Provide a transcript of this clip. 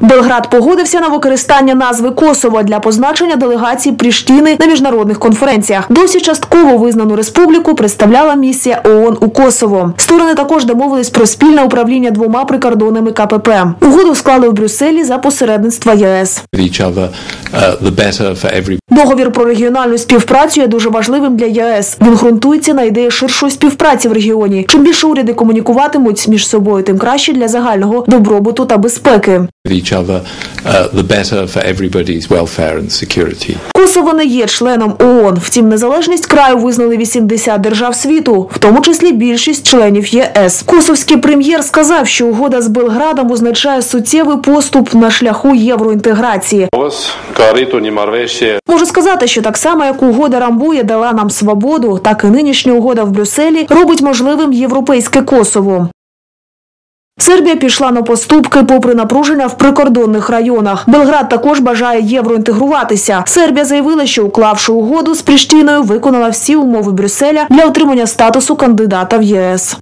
Белград погодився на використання назви Косово для позначення делегацій Пріштіни на міжнародних конференціях. Досі частково визнану республіку представляла місія ООН у Косово. Сторони також домовились про спільне управління двома прикордонами КПП. Угоду склали в Брюсселі за посередництва ЄС. Договір про регіональну співпрацю є дуже важливим для ЄС. Він ґрунтується на ідеї ширшої співпраці в регіоні. Чим більше уряди комунікуватимуть між собою, тим краще для загального добробуту та безпеки. Uh, the better for everybody's welfare and security. Косово не є членом ООН. Втім, незалежність краю визнали 80 держав світу, в тому числі більшість членів ЄС. Косовський прем'єр сказав, що угода з Белградом означає суттєвий поступ на шляху євроінтеграції. Можу сказати, що так само, як угода Рамбує дала нам свободу, так і нинішня угода в Брюсселі робить можливим європейське Косово. Сербія пішла на поступки попри напруження в прикордонних районах. Белград також бажає євроінтегруватися. Сербія заявила, що уклавши угоду з Пріштіною, виконала всі умови Брюсселя для отримання статусу кандидата в ЄС.